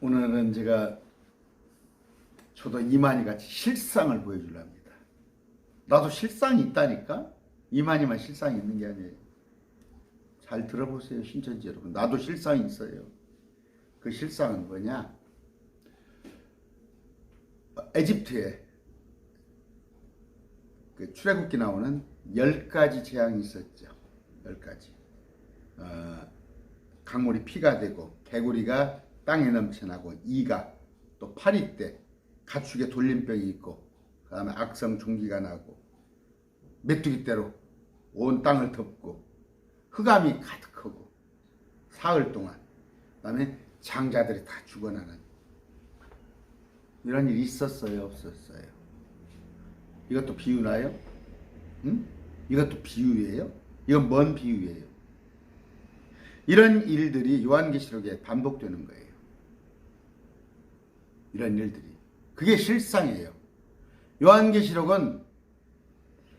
오늘은 제가 저도 이만희 같이 실상을 보여주랍니다. 나도 실상이 있다니까? 이만희만 실상이 있는 게 아니에요. 잘 들어보세요, 신천지 여러분. 나도 실상이 있어요. 그 실상은 뭐냐? 에집트에 그 출애굽기 나오는 열 가지 재앙이 있었죠. 열 가지. 어, 강물이 피가 되고 개구리가 땅에 넘쳐나고 이가 또 파리 때 가축에 돌림병이 있고 그 다음에 악성 종기가 나고 메뚜기 떼로 온 땅을 덮고 흑암이 가득하고 사흘 동안 그 다음에 장자들이 다 죽어나는 이런 일이 있었어요 없었어요 이것도 비유나요? 응? 이것도 비유예요? 이건 뭔 비유예요? 이런 일들이 요한계시록에 반복되는 거예요. 이런 일들이. 그게 실상이에요. 요한계시록은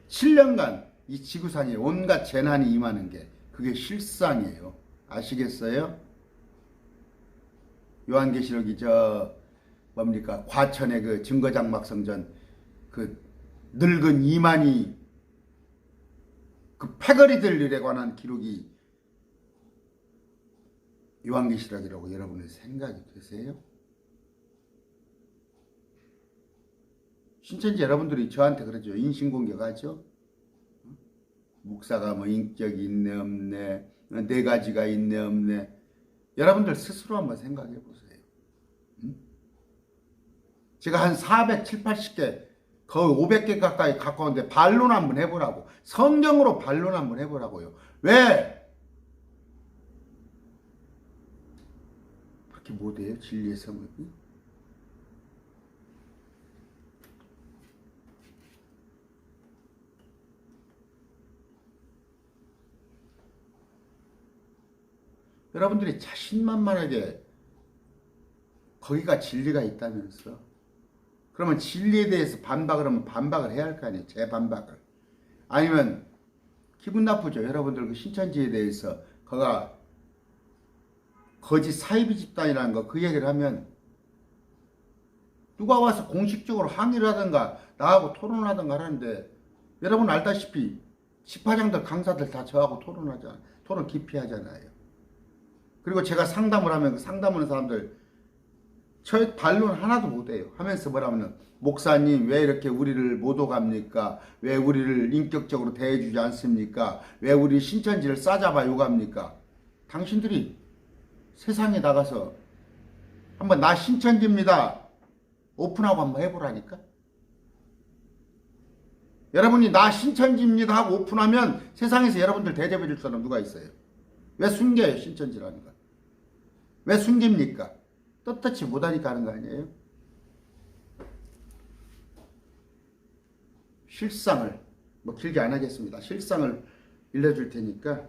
7년간 이 지구상에 온갖 재난이 임하는 게 그게 실상이에요. 아시겠어요? 요한계시록이 저 뭡니까 과천의 그 증거장막성전 그 늙은 이만희 그 패거리들 일에 관한 기록이 요한계시록이라고 여러분의 생각이 되세요? 신천지 여러분들이 저한테 그러죠. 인신공격하죠. 목사가 뭐 인격이 있네 없네 네 가지가 있네 없네 여러분들 스스로 한번 생각해 보세요. 응? 제가 한 400, 7, 80개 거의 500개 가까이 가까운데 반론 한번 해보라고 성경으로 반론 한번 해보라고요. 왜? 그렇게 못해요? 진리의 성읍이? 여러분들이 자신만만하게 거기가 진리가 있다면서 그러면 진리에 대해서 반박을 하면 반박을 해야 할 거 아니에요? 재반박을. 아니면 기분 나쁘죠? 여러분들 그 신천지에 대해서 거가 거짓 사이비 집단이라는 거 그 얘기를 하면 누가 와서 공식적으로 항의를 하든가 나하고 토론을 하든가 하는데 여러분 알다시피 집화장들 강사들 다 저하고 토론하잖아 토론 깊이 하잖아요. 그리고 제가 상담을 하면 그 상담하는 사람들 저 반론 하나도 못해요 하면서 뭐라면 목사님 왜 이렇게 우리를 못 오갑니까 왜 우리를 인격적으로 대해주지 않습니까 왜 우리 신천지를 싸잡아 욕합니까 당신들이 세상에 나가서 한번 나 신천지입니다. 오픈하고 한번 해보라니까. 여러분이 나 신천지입니다 하고 오픈하면 세상에서 여러분들 대접해 줄 사람 누가 있어요? 왜 숨겨요 신천지라는 거? 왜 숨깁니까? 떳떳이 못하니까 하는 거 아니에요? 실상을 뭐 길게 안 하겠습니다. 실상을 일러줄 테니까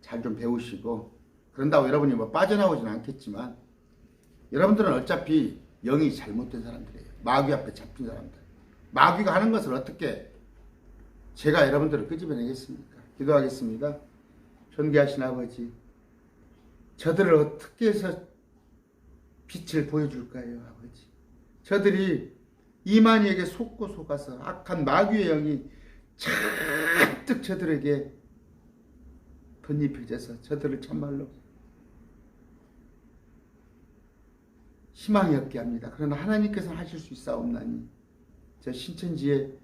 잘 좀 배우시고 그런다고 여러분이 뭐 빠져나오진 않겠지만 여러분들은 어차피 영이 잘못된 사람들이에요. 마귀 앞에 잡힌 사람들. 마귀가 하는 것을 어떻게 제가 여러분들을 끄집어내겠습니까? 기도하겠습니다. 존귀하신 아버지, 저들을 어떻게 해서 빛을 보여줄까요, 아버지? 저들이 이만희에게 속고 속아서 악한 마귀의 영이 잔뜩 저들에게 덧입혀져서 저들을 참말로 희망이 없게 합니다. 그러나 하나님께서 하실 수 있사옵나니 저 신천지에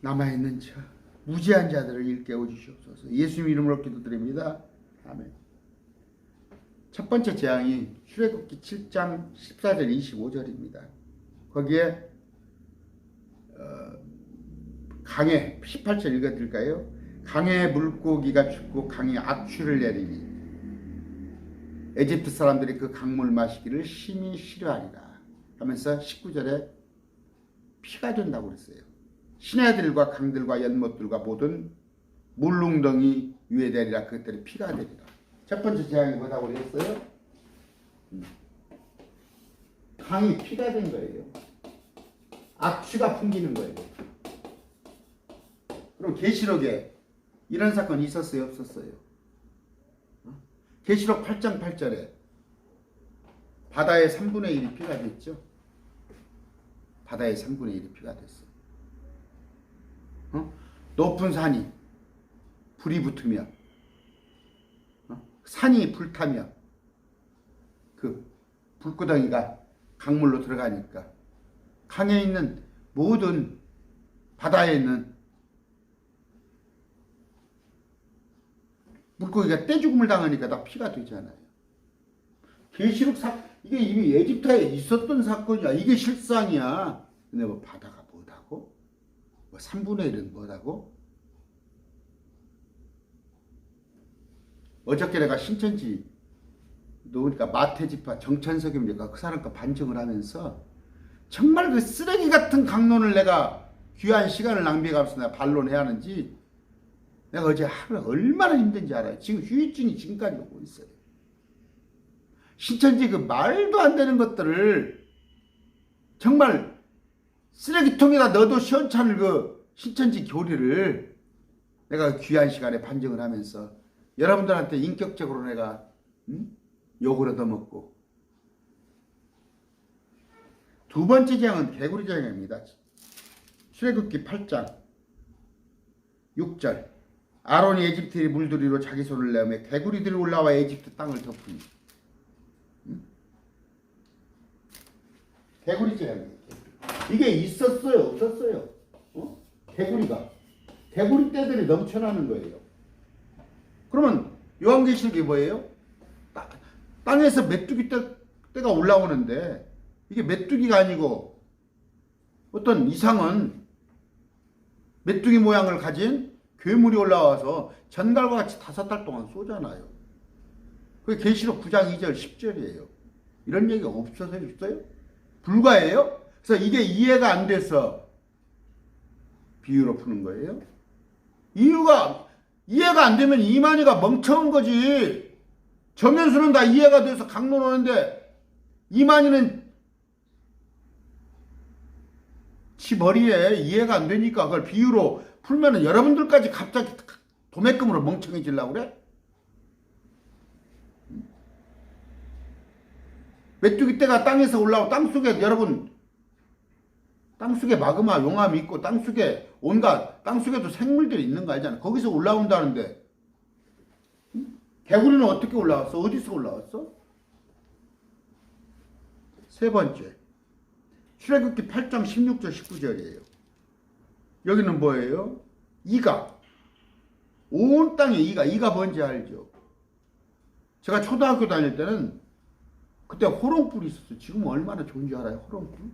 남아있는 저 무지한 자들을 일깨워 주시옵소서 예수님 이름으로 기도드립니다. 아멘 첫 번째 재앙이 출애굽기 7장 14절 25절입니다. 거기에 어, 강에 18절 읽어드릴까요? 강에 물고기가 죽고 강에 악취를 내리니 에집트 사람들이 그 강물 마시기를 심히 싫어하리라 하면서 19절에 피가 된다고 그랬어요. 시내들과 강들과 연못들과 모든 물웅덩이 위에 되리라 그것들이 피가 되리라. 첫 번째 재앙이 뭐라고 그랬어요? 음. 강이 피가 된 거예요. 악취가 풍기는 거예요. 그럼 계시록에 이런 사건이 있었어요, 없었어요? 어? 계시록 8장 8절에 바다의 3분의 1이 피가 됐죠. 바다의 3분의 1이 피가 됐어. 어? 높은 산이 불이 붙으며 어? 산이 불타며 그 불구덩이가 강물로 들어가니까 강에 있는 모든 바다에 있는 물고기가 떼죽음을 당하니까 다 피가 되잖아요. 계시록 사 이게 이미 에집트에 있었던 사건이야. 이게 실상이야. 근데 뭐 바다가 뭐다고? 뭐 3분의 1은 뭐다고? 어저께 내가 신천지 놓으니까 마태지파 정찬석입니까? 그 사람과 반증을 하면서 정말 그 쓰레기 같은 강론을 내가 귀한 시간을 낭비해가면서 내가 반론해야 하는지 내가 어제 하루 얼마나 힘든지 알아요. 지금 후유증이 지금까지 오고 있어요. 신천지 그 말도 안 되는 것들을 정말 쓰레기통에다 넣어도 시원찮을 그 신천지 교리를 내가 귀한 시간에 반증을 하면서 여러분들한테 인격적으로 내가 음? 욕을 얻어먹고 두 번째 재앙은 개구리 재앙입니다. 출애굽기 8장 6절 아론이 에집트의 물들이로 자기 손을 내며 개구리들이 올라와 에집트 땅을 덮으니 음? 개구리 재앙이에요. 이게 있었어요, 없었어요? 어? 개구리가 개구리 떼들이 넘쳐나는 거예요. 그러면 요한계시록이 뭐예요? 따- 땅에서 메뚜기 떼, 떼가 올라오는데 이게 메뚜기가 아니고 어떤 이상은 메뚜기 모양을 가진 괴물이 올라와서 전갈과 같이 다섯 달 동안 쏘잖아요. 그게 계시록 9장 2절 10절이에요. 이런 얘기가 없어서 있어요? 불가예요? 그래서 이게 이해가 안 돼서 비유로 푸는 거예요. 이유가 이해가 안 되면 이만희가 멍청한 거지. 정현수는 다 이해가 돼서 강론하는데 이만희는 지 머리에 이해가 안 되니까 그걸 비유로 풀면은 여러분들까지 갑자기 도매금으로 멍청해지려고 그래? 메뚜기 떼가 땅에서 올라오고 땅속에 여러분 땅속에 마그마 용암이 있고 땅속에 온갖 땅속에도 생물들이 있는 거 알잖아. 거기서 올라온다는데 응? 개구리는 어떻게 올라왔어? 어디서 올라왔어? 세 번째 출애굽기 8장 16절 19절이에요. 여기는 뭐예요? 이가 온 땅에 이가 이가 뭔지 알죠? 제가 초등학교 다닐 때는 그때 호롱불이 있었어요. 지금 얼마나 좋은 줄 알아요? 호롱불?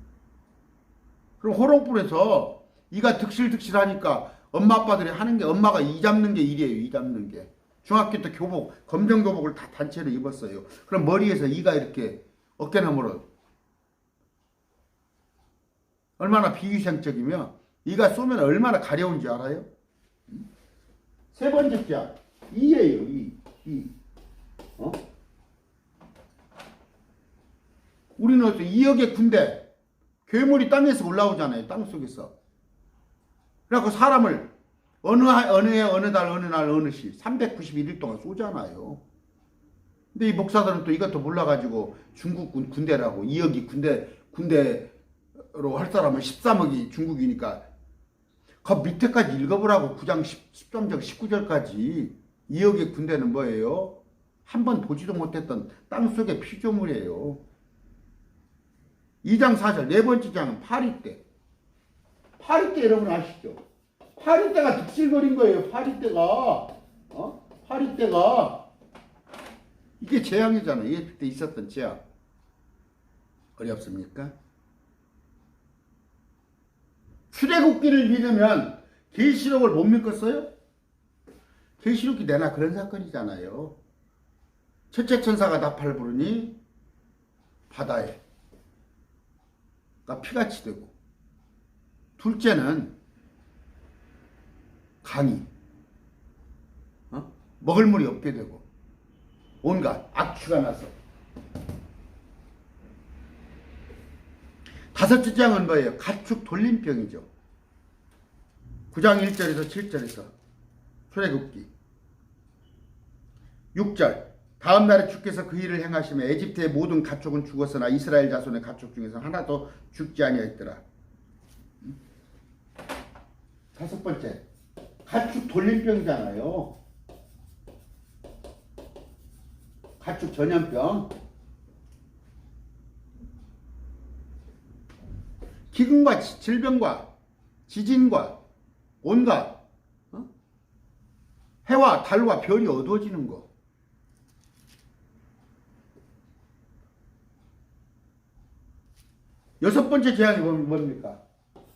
그럼 호롱불에서 이가 득실득실하니까 엄마 아빠들이 하는 게 엄마가 이 잡는 게 일이에요. 이 잡는 게. 중학교 때 교복 검정 교복을 다 단체로 입었어요. 그럼 머리에서 이가 이렇게 어깨너머로 얼마나 비위생적이며 이가 쏘면 얼마나 가려운 줄 알아요? 세 번째 자 이예요. 이. 이. 어? 우리는 어때? 2억의 군대 괴물이 땅에서 올라오잖아요. 땅 속에서. 그래갖고 사람을 어느 하- 어느 해 어느 달 어느 날 어느 시 391일 동안 쏘잖아요. 근데 이 목사들은 또 이것도 몰라가지고 중국 군, 군대라고 2억이 군대 군대로 할 사람은 13억이 중국이니까 그 밑에까지 읽어보라고 9장 10, 13절 19절까지 2억의 군대는 뭐예요? 한 번 보지도 못했던 땅속의 피조물이에요. 2장 4절 네 번째 장은 파리떼. 파리떼 여러분 아시죠? 파리떼가 득실거린 거예요. 파리떼가 어? 파리떼가 이게 재앙이잖아요. 이게 그때 있었던 재앙. 어렵습니까? 출애굽기를 믿으면 계시록을 못 믿겠어요? 계시록이 내나 그런 사건이잖아요. 첫째 천사가 나팔 부르니 바다에 가 피같이 되고 둘째는 강이 어? 먹을 물이 없게 되고 온갖 악취가 나서 다섯째 장은 뭐예요? 가축 돌림병이죠. 9장 1절에서 7절에서 출애굽기 6절 다음 날에 주께서 그 일을 행하시며 에집트의 모든 가축은 죽었으나 이스라엘 자손의 가축 중에서 하나도 죽지 아니하였더라. 다섯 번째 가축 돌림병이잖아요. 가축 전염병. 기근과 지- 질병과 지진과 온갖 어? 해와 달과 별이 어두워지는 거. 여섯 번째 재앙이 뭐- 뭡니까?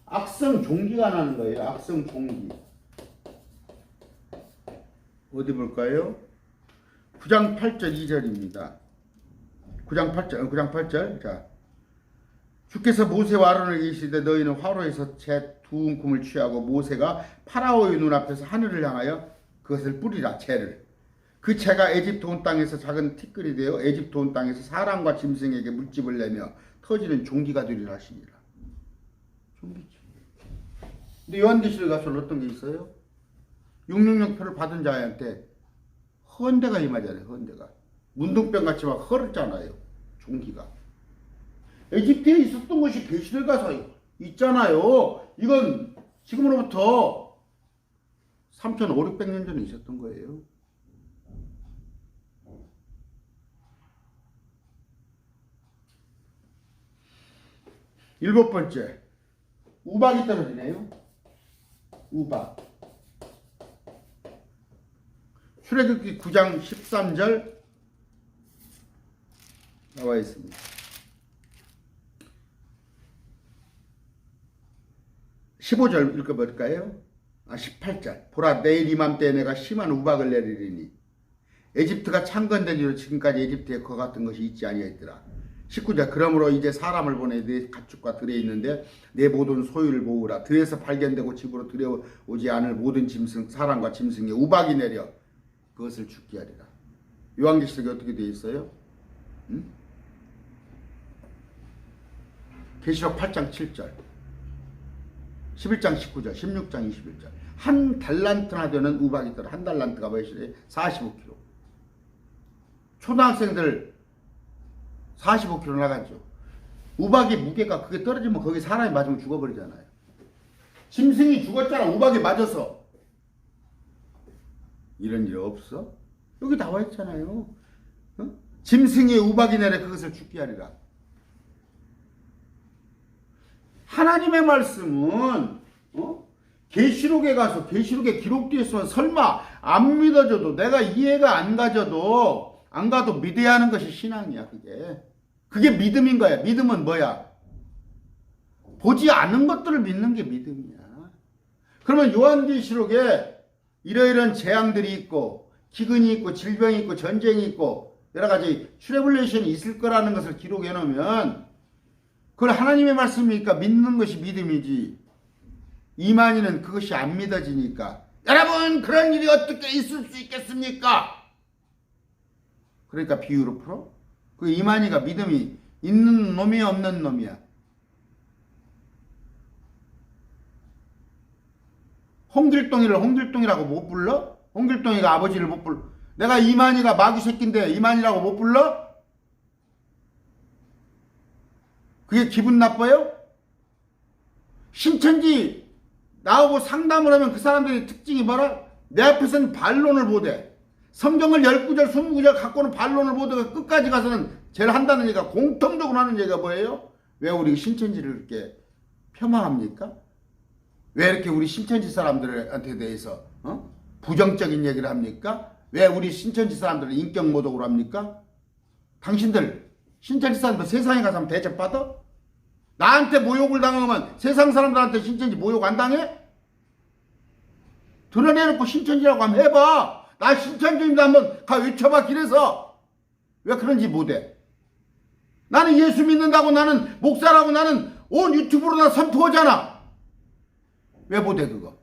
악성 종기가 나는 거예요. 악성 종기. 어디 볼까요? 9장 8절 2절입니다. 9장 8절, 9장 8절. 자. 주께서 모세와 아론에게 이르시되 너희는 화로에서 재 두은 kum을 취하고 모세가 파라오의 눈앞에서 하늘을 향하여 그것을 뿌리라 재를 그 재가 에집트 온 땅에서 작은 티끌이 되어 에집트 온 땅에서 사람과 짐승에게 물집을 내며 터지는 종기가 되리라 하시니라 종기지 근데 요한계시록 가서 어떤 게 있어요? 666 표를 받은 자한테 헌대가 임하잖아요 헌대가 문둥병 같이 막 흐르잖아요 종기가 에집트에 있었던 것이 계시를 가서 있잖아요. 이건 지금으로부터 3,500, 600년 전에 있었던 거예요. 일곱 번째, 우박이 떨어지네요. 우박. 출애굽기 9장 13절 나와 있습니다. 15절 읽어볼까요? 아, 18절. 보라, 내일 이맘때 내가 심한 우박을 내리리니 에집트가 창건된 이후 지금까지 에집트에 그 같은 것이 있지 아니하였더라. 19절. 그러므로 이제 사람을 보내 내 가축과 들에 있는데 내 모든 소유를 모으라. 들에서 발견되고 집으로 들여오지 않을 모든 짐승, 사람과 짐승에 우박이 내려 그것을 죽게 하리라. 요한계시록이 어떻게 되어 있어요? 응? 계시록 8장 7절. 11장 19절, 16장 21절. 한 달란트나 되는 우박이 있더라. 한 달란트가 몇이래? 45kg. 초등학생들 45kg 나가죠. 우박의 무게가 그게 떨어지면 거기 사람이 맞으면 죽어버리잖아요. 짐승이 죽었잖아. 우박에 맞아서. 이런 일 없어? 여기 나와 있잖아요. 어? 짐승이 우박이 내려 그것을 죽게 하리라. 하나님의 말씀은 어? 계시록에 가서 계시록에 기록되어 있으면 설마 안 믿어져도 내가 이해가 안 가져도 안 가도 믿어야 하는 것이 신앙이야 그게 그게 믿음인 거야 믿음은 뭐야 보지 않은 것들을 믿는 게 믿음이야 그러면 요한계시록에 이러이러한 재앙들이 있고 기근이 있고 질병이 있고 전쟁이 있고 여러 가지 트래블레이션이 있을 거라는 것을 기록해 놓으면 그걸 하나님의 말씀이니까 믿는 것이 믿음이지. 이만희는 그것이 안 믿어지니까. 여러분, 그런 일이 어떻게 있을 수 있겠습니까? 그러니까 비유로 풀어? 그 이만희가 믿음이 있는 놈이 없는 놈이야. 홍길동이를 홍길동이라고 못 불러? 홍길동이가 아버지를 못 불러? 내가 이만희가 마귀 새끼인데 이만희라고 못 불러? 그게 기분 나빠요? 신천지 나오고 상담을 하면 그 사람들의 특징이 뭐라? 내 앞에서는 반론을 못해. 성경을 19절, 20구절 갖고는 반론을 못해. 끝까지 가서는 제일 한다는 얘기가 공통적으로 하는 얘기가 뭐예요? 왜 우리 신천지를 이렇게 폄하합니까? 왜 이렇게 우리 신천지 사람들한테 대해서 어? 부정적인 얘기를 합니까? 왜 우리 신천지 사람들을 인격 모독으로 합니까? 당신들 신천지 사람들 세상에 가서 대접받아? 나한테 모욕을 당하면 세상 사람들한테 신천지 모욕 안 당해? 드러내놓고 신천지라고 한번 해봐. 나 신천지입니다 한번 가 외쳐봐 길에서. 왜 그런지 못해? 나는 예수 믿는다고 나는 목사라고 나는 온 유튜브로 나 선포하잖아. 왜 못해 그거?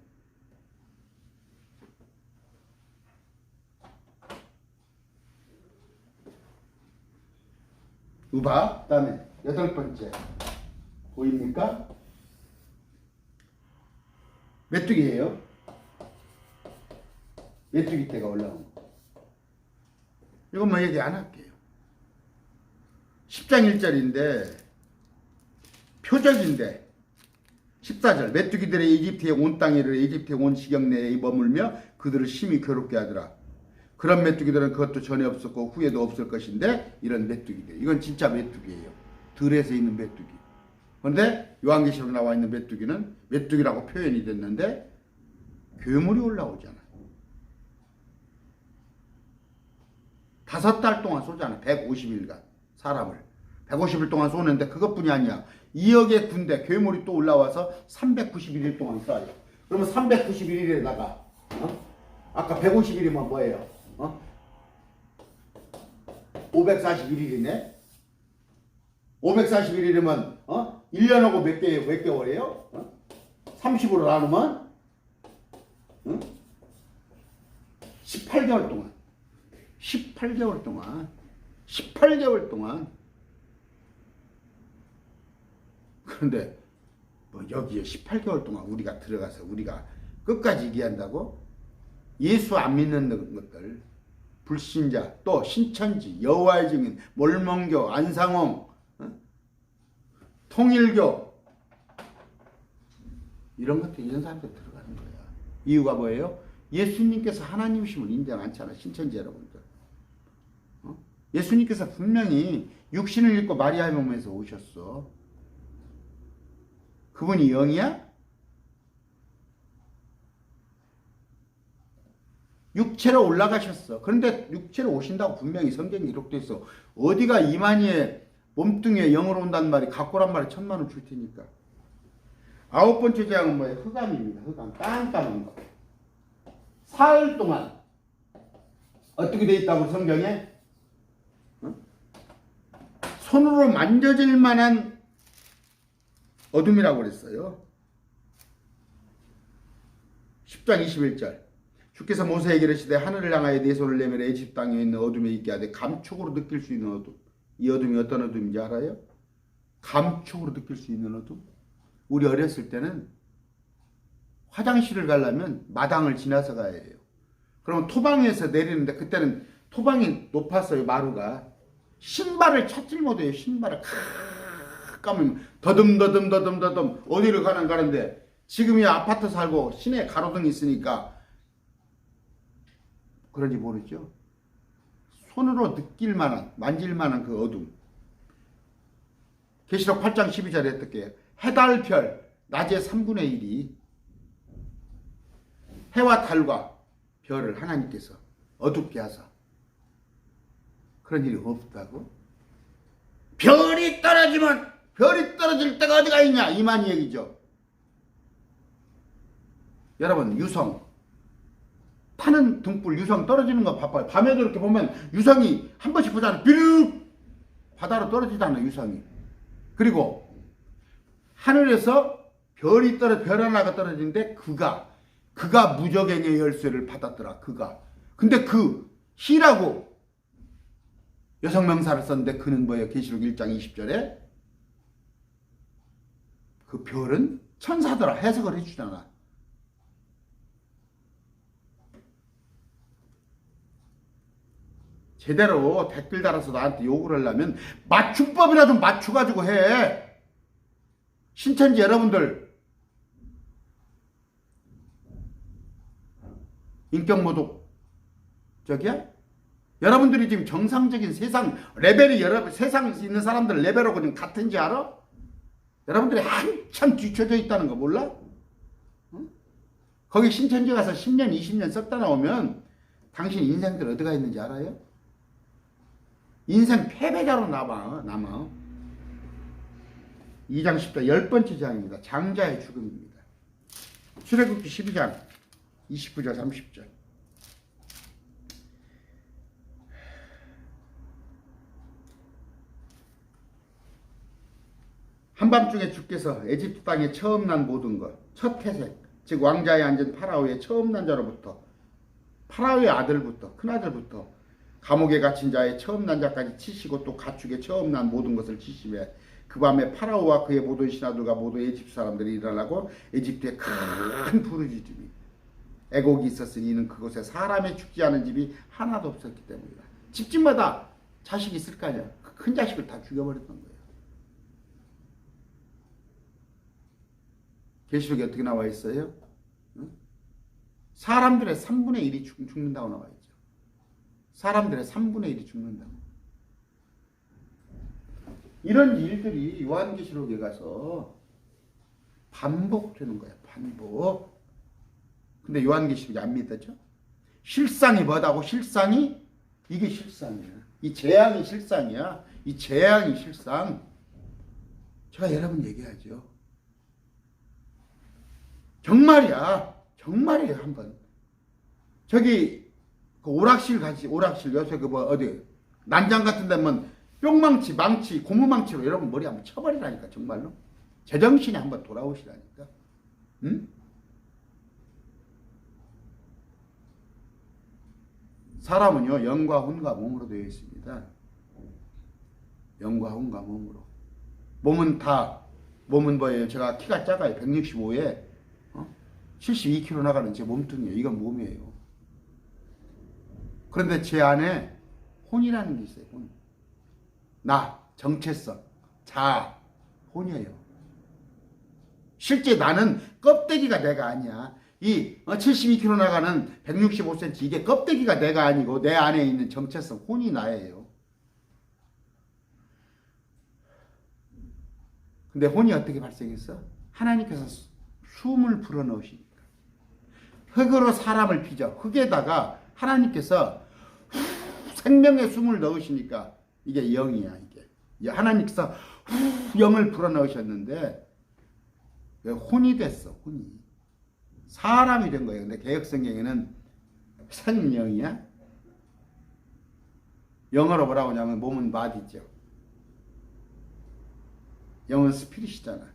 우박 그다음에 여덟 번째 보입니까? 메뚜기예요. 메뚜기 때가 올라온 거. 뭐 얘기 안 할게요. 10장 1절인데 표적인데 14절 메뚜기들의 이집트에 온 땅에 이르러 이집트에 온 지경 내에 머물며 그들을 심히 괴롭게 하더라. 그런 메뚜기들은 그것도 전에 없었고 후에도 없을 것인데 이런 메뚜기들 이건 진짜 메뚜기예요. 들에서 있는 메뚜기. 그런데 요한계시록 나와 있는 메뚜기는 메뚜기라고 표현이 됐는데 괴물이 올라오잖아. 다섯 달 동안 쏘잖아. 150일간 사람을 150일 동안 쏘는데 그것뿐이 아니야. 2억의 군대 괴물이 또 올라와서 391일 동안 쏴요. 그러면 391일에다가 어? 아까 150일이면 뭐예요? 어? 541일이네. 541일이면 어? 1년하고 몇 개, 몇 개월이에요? 어? 30으로 나누면 어? 18개월 동안 18개월 동안 18개월 동안 그런데 뭐 여기에 18개월 동안 우리가 들어가서 우리가 끝까지 얘기한다고 예수 안 믿는 것들 불신자 또 신천지 여호와의 증인 몰몬교 안상홍 어? 통일교 이런 것들 이런 사람들 들어가는 거야 이유가 뭐예요? 예수님께서 하나님이심을 인정 않잖아 신천지 여러분들 어? 예수님께서 분명히 육신을 입고 마리아의 몸에서 오셨어 그분이 영이야? 육체로 올라가셨어. 그런데 육체로 오신다고 분명히 성경에 기록돼 있어. 어디가 이만희의 몸뚱이에 영으로 온다는 말이 갖고란 말에 천만 원 줄 테니까. 아홉 번째 재앙은 뭐예요? 흑암입니다. 흑암. 깜깜한 거. 사흘 동안 어떻게 돼 있다고 성경에? 어? 손으로 만져질 만한 어둠이라고 그랬어요. 10장 21절. 주께서 모세에게 이르시되 하늘을 향하여 네 손을 내밀어 에집트 땅에 있는 어둠에 있게 하되 감촉으로 느낄 수 있는 어둠. 이 어둠이 어떤 어둠인지 알아요? 감촉으로 느낄 수 있는 어둠. 우리 어렸을 때는 화장실을 가려면 마당을 지나서 가야 해요. 그러면 토방에서 내리는데 그때는 토방이 높았어요 마루가. 신발을 찾질 못해요 신발을 칵 까면 더듬더듬 더듬더듬 어디를 가는 가는데 지금 이 아파트 살고 시내 가로등이 있으니까 그런지 모르죠. 손으로 느낄 만한, 만질 만한 그 어둠. 계시록 8장 12절에 어떻게 해달별 낮의 3분의 1이 해와 달과 별을 하나님께서 어둡게 하사 그런 일이 없다고? 별이 떨어지면 별이 떨어질 때가 어디가 있냐 이만 얘기죠. 여러분 유성 타는 등불 유성 떨어지는 거 바빠요. 밤에도 이렇게 보면 유성이 한 번씩 보잖아요. 삐룩 바다로 떨어지잖아요. 유성이. 그리고 하늘에서 별이 떨어 별 하나가 떨어지는데 그가 그가 무적행의 열쇠를 받았더라. 그가. 근데 그 희라고 여성 명사를 썼는데 그는 뭐예요? 계시록 1장 20절에 그 별은 천사더라. 해석을 해주잖아. 제대로 댓글 달아서 나한테 욕을 하려면 맞춤법이라도 맞춰가지고 해. 신천지 여러분들 인격 모독 저기야? 여러분들이 지금 정상적인 세상 레벨이 여러 세상 있는 사람들 레벨하고 지금 같은지 알아? 여러분들이 한참 뒤쳐져 있다는 거 몰라? 응? 거기 신천지 가서 10년, 20년 썼다 나오면 당신 인생들 어디가 있는지 알아요? 인생 패배자로 남아, 남아. 2장 10절, 열 번째 장입니다. 장자의 죽음입니다. 출애굽기 12장 29절, 30절. 한밤중에 주께서 에집트 땅에 처음 난 모든 것, 첫 태생, 즉 왕자에 앉은 파라오의 처음 난 자로부터, 파라오의 아들부터, 큰아들부터 감옥에 갇힌 자의 처음 난 자까지 치시고 또 가축의 처음 난 모든 것을 치시며 그 밤에 파라오와 그의 모든 신하들과 모든 에집트 사람들이 일어나고 에집트에 큰 부르짖음이 애곡이 있었으니 이는 그곳에 사람의 죽지 않은 집이 하나도 없었기 때문이다. 집집마다 자식이 있을 거 아니야. 그큰 자식을 다 죽여버렸던 거예요. 계시록에 어떻게 나와 있어요? 응? 사람들의 3분의 1이 죽, 죽는다고 나와 있죠. 사람들의 3분의 1이 죽는다고. 이런 일들이 요한계시록에 가서 반복되는 거예요. 반복. 근데 요한계시록이 안 믿었죠? 실상이 뭐다고? 실상이 이게 실상이야. 이 재앙이 실상이야. 이 재앙이 실상. 제가 여러 분 얘기하죠. 정말이야. 정말이에요, 한번. 저기, 그 오락실 가지, 오락실, 요새 그 뭐, 어디, 난장 같은 데면 뿅망치, 망치, 고무망치로 여러분 머리 한번 쳐버리라니까, 정말로. 제정신이 한번 돌아오시라니까. 응? 사람은요, 영과 혼과 몸으로 되어 있습니다. 영과 혼과 몸으로. 몸은 다, 몸은 뭐예요? 제가 키가 작아요. 165에, 어? 72kg 나가는 제 몸뚱이에요. 이건 몸이에요. 그런데 제 안에 혼이라는 게 있어요. 혼. 나, 정체성, 자, 혼이에요. 실제 나는 껍데기가 내가 아니야. 이 72kg 나가는 165cm 이게 껍데기가 내가 아니고 내 안에 있는 정체성 혼이 나예요. 근데 혼이 어떻게 발생했어? 하나님께서 숨을 불어넣으시니까. 흙으로 사람을 빚어 흙에다가 하나님께서 생명의 숨을 넣으시니까 이게 영이야 이게. 하나님께서 영을 불어 넣으셨는데 혼이 됐어 혼이. 사람이 된 거예요. 근데 개혁성경에는 생명이야. 영어로 뭐라고 하냐면 몸은 마디죠. 영은 스피릿이잖아.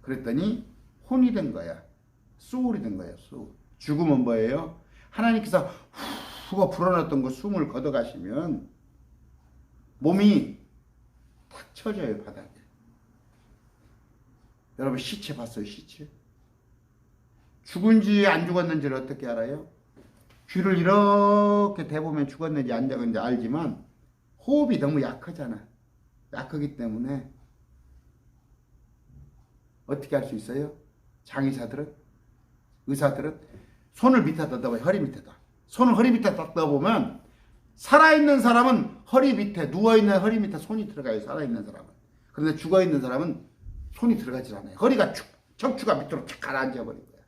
그랬더니 혼이 된 거야. 소울이 된 거야. 소울. 죽음은 뭐예요? 하나님께서 후가 불어넣었던 거 숨을 걷어가시면 몸이 탁 쳐져요 바닥에. 여러분 시체 봤어요 시체? 죽은지 안 죽었는지를 어떻게 알아요? 귀를 이렇게 대보면 죽었는지 안 죽었는지 알지만 호흡이 너무 약하잖아. 약하기 때문에 어떻게 할 수 있어요? 장의사들은 의사들은 손을 밑에다 넣어 허리 밑에다. 손을 허리 밑에 딱 넣어보면 살아있는 사람은 허리 밑에 누워있는 허리 밑에 손이 들어가요. 살아있는 사람은. 그런데 죽어있는 사람은 손이 들어가질 않아요. 허리가 축, 척추가 밑으로 착 가라앉아 버린 거야.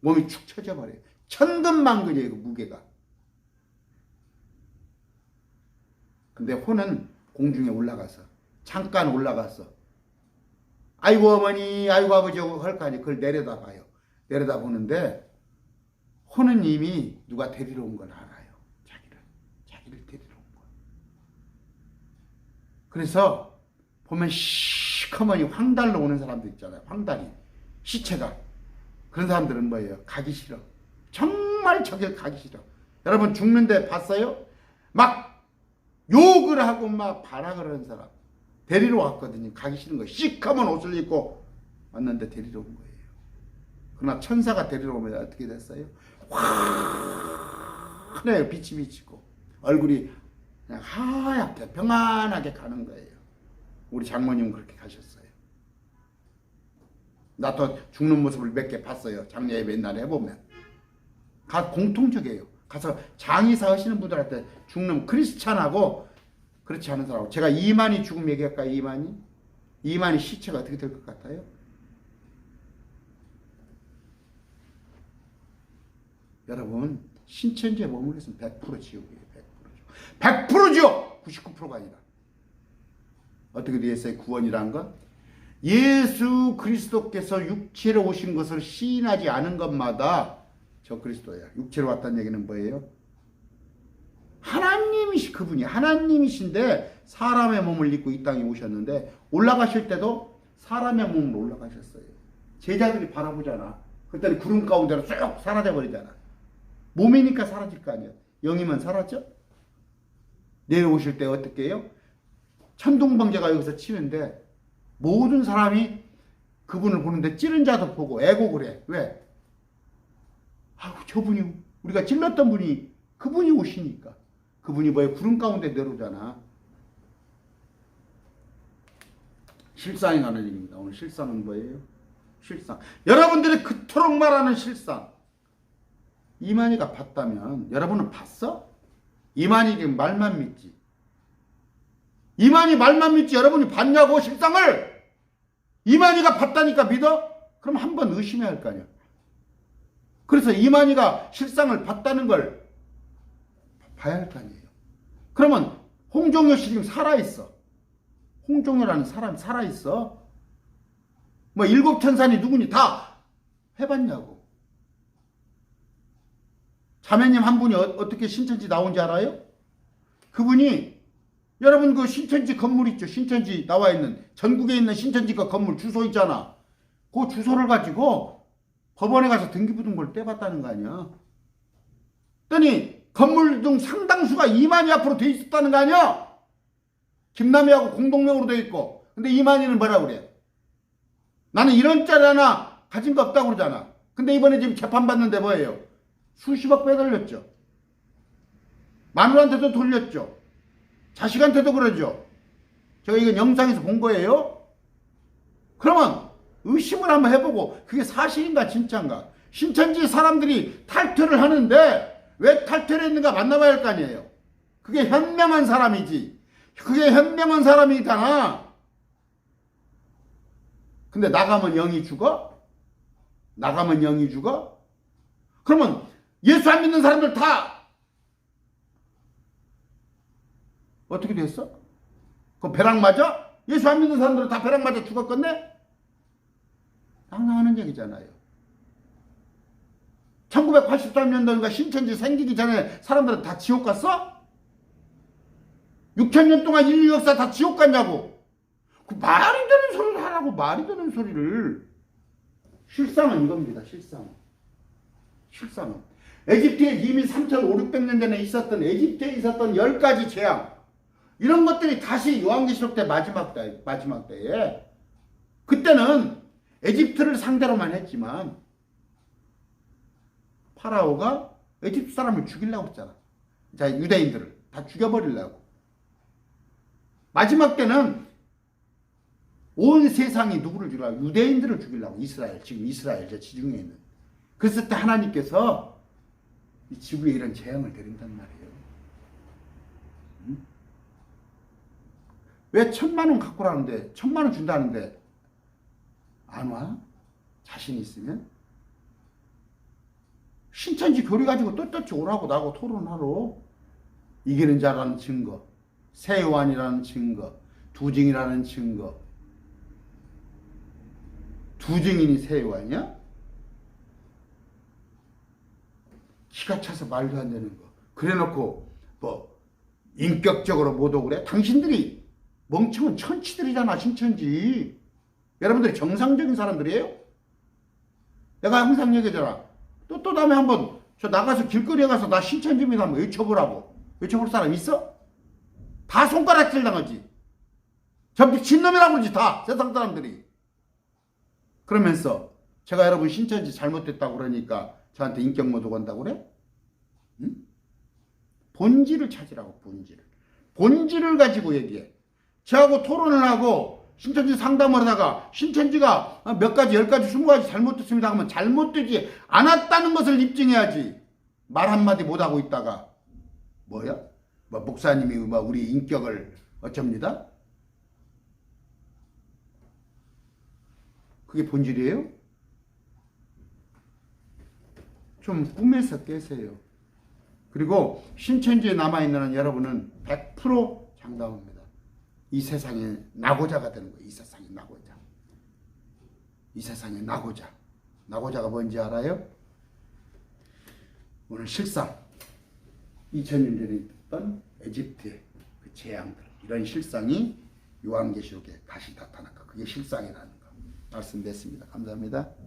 몸이 축 처져 버려요. 천근만근이에요, 그 무게가. 근데 혼은 공중에 올라가서 잠깐 올라가서 아이고 어머니, 아이고 아버지 하고 할거 아니 그걸 내려다 봐요. 내려다 보는데 혼은 이미 누가 데리러 온 걸 알아요. 자기를 자기를 데리러 온 거. 그래서 보면 시커머니 황달로 오는 사람도 있잖아요. 황달이 시체가 그런 사람들은 뭐예요? 가기 싫어. 정말 저길 가기 싫어. 여러분 죽는데 봤어요? 막 욕을 하고 막 반항을 하는 사람 데리러 왔거든요. 가기 싫은 거. 시커먼 옷을 입고 왔는데 데리러 온 거예요. 그러나 천사가 데리러 오면 어떻게 됐어요? 환해요. 빛이 비치고 얼굴이 그냥 하얗게 평안하게 가는 거예요. 우리 장모님은 그렇게 가셨어요. 나도 죽는 모습을 몇 개 봤어요. 장례 맨날 해보면. 가 공통적이에요. 가서 장의사 하시는 분들한테 죽는 크리스찬하고 그렇지 않은 사람하고 제가 이만희 죽음 얘기할까요? 이만희? 이만희 시체가 어떻게 될 것 같아요? 여러분 신천지에 머물렀으면 100% 지옥이에요. 100% 지옥. 100% 지옥! 99%가 아니라. 어떻게 되겠어요? 구원이란 건? 예수 그리스도께서 육체로 오신 것을 시인하지 않은 것마다 저 그리스도야. 육체로 왔다는 얘기는 뭐예요? 하나님이시 그분이 하나님이신데 사람의 몸을 입고 이 땅에 오셨는데 올라가실 때도 사람의 몸으로 올라가셨어요. 제자들이 바라보잖아. 그랬더니 구름 가운데로 쑥 사라져 버리잖아. 몸이니까 사라질 거 아니야. 영이면 사라져? 내려오실 때 어떻게 해요? 천둥번개가 여기서 치는데 모든 사람이 그분을 보는데 찌른 자도 보고 애곡을 해. 왜? 아우 저분이 우리가 찔렀던 분이 그분이 오시니까 그분이 뭐에 구름 가운데 내려오잖아. 실상이 가는 일입니다. 오늘 실상은 뭐예요? 실상. 여러분들이 그토록 말하는 실상. 이만희가 봤다면 여러분은 봤어? 이만희 말만 믿지. 이만희 말만 믿지 여러분이 봤냐고 실상을? 이만희가 봤다니까 믿어? 그럼 한 번 의심해야 할 거 아니야. 그래서 이만희가 실상을 봤다는 걸 봐야 할 거 아니에요. 그러면 홍종효 씨 지금 살아있어. 홍종효라는 사람이 살아있어. 뭐 일곱 천산이 누구니 다 해봤냐고. 자매님 한 분이 어, 떻게 신천지 나온지 알아요? 그분이 여러분 그 신천지 건물 있죠? 신천지 나와 있는 전국에 있는 신천지 그 건물 주소 있잖아. 그 주소를 가지고 법원에 가서 등기부등 걸 떼봤다는 거 아니야. 그랬더니 건물 등 상당수가 이만희 앞으로 돼 있었다는 거 아니야. 김남희하고 공동명으로 돼 있고. 근데 이만희는 뭐라 그래? 나는 이런 짤 하나 가진 거 없다고 그러잖아. 근데 이번에 지금 재판받는데 뭐예요? 수십억 빼돌렸죠. 마누라한테도 돌렸죠. 자식한테도 그러죠. 제가 이건 영상에서 본 거예요. 그러면 의심을 한번 해보고 그게 사실인가 진짜인가. 신천지 사람들이 탈퇴를 하는데 왜 탈퇴를 했는가 만나봐야 할 거 아니에요. 그게 현명한 사람이지. 그게 현명한 사람이잖아. 근데 나가면 영이 죽어? 나가면 영이 죽어? 그러면 예수 안 믿는 사람들 다 어떻게 됐어? 그 벼락 맞아? 예수 안 믿는 사람들은 다 벼락 맞아 죽었겠네? 당당하는 얘기잖아요. 1983년도인가 신천지 생기기 전에 사람들은 다 지옥 갔어? 6천년 동안 인류 역사 다 지옥 갔냐고. 그 말이 되는 소리를 하라고 말이 되는 소리를. 실상은 이겁니다. 실상은. 실상은. 에집트에 이미 3,500년 전에 있었던 에집트에 있었던 10가지 재앙. 이런 것들이 다시 요한계시록 때 마지막 때, 마지막 때에 그때는 에집트를 상대로만 했지만 파라오가 에집트 사람을 죽이려고 했잖아. 자, 유대인들을 다 죽여 버리려고. 마지막 때는 온 세상이 누구를 죽이려고? 유대인들을 죽이려고. 이스라엘, 지금 이스라엘, 저 지중해 있는. 그랬을 때 하나님께서 이 지구에 이런 재앙을 내린단 말이에요. 응? 왜 천만 원 갖고 라는데, 천만 원 준다는데, 안 와? 자신 있으면? 신천지 교리 가지고 떳떳이 오라고 나하고 토론하러. 이기는 자라는 증거, 세요한이라는 증거, 두증이라는 증거. 두증인이 세요한이야? 기가 차서 말도 안 되는 거. 그래 놓고, 뭐, 인격적으로 못 오고 그래? 당신들이 멍청한 천치들이잖아, 신천지. 여러분들이 정상적인 사람들이에요? 내가 항상 얘기하잖아. 또, 또 다음에 한번 저 나가서 길거리에 가서 나 신천지입니다 한번 외쳐보라고. 외쳐볼 사람 있어? 다 손가락질 당하지. 저 미친놈이라고 그러지, 다. 세상 사람들이. 그러면서 제가 여러분 신천지 잘못됐다고 그러니까 저한테 인격 모독 한다고 그래? 응? 본질을 찾으라고, 본질을. 본질을 가지고 얘기해. 저하고 토론을 하고 신천지 상담을 하다가 신천지가 몇 가지, 열 가지, 스무 가지 잘못됐습니다 하면 잘못되지 않았다는 것을 입증해야지. 말 한마디 못하고 있다가 뭐야? 뭐 목사님이 뭐 우리 인격을 어쩝니다? 그게 본질이에요? 좀 꿈에서 깨세요. 그리고 신천지에 남아있는 여러분은 100% 장담합니다. 이 세상에 나고자가 되는 거예요. 이 세상에 나고자. 이 세상에 나고자. 나고자가 뭔지 알아요? 오늘 실상 2000년 전에 있던 에집트의 그 재앙들 이런 실상이 요한계시록에 다시 나타났고 그게 실상이라는 거 말씀드렸습니다. 감사합니다.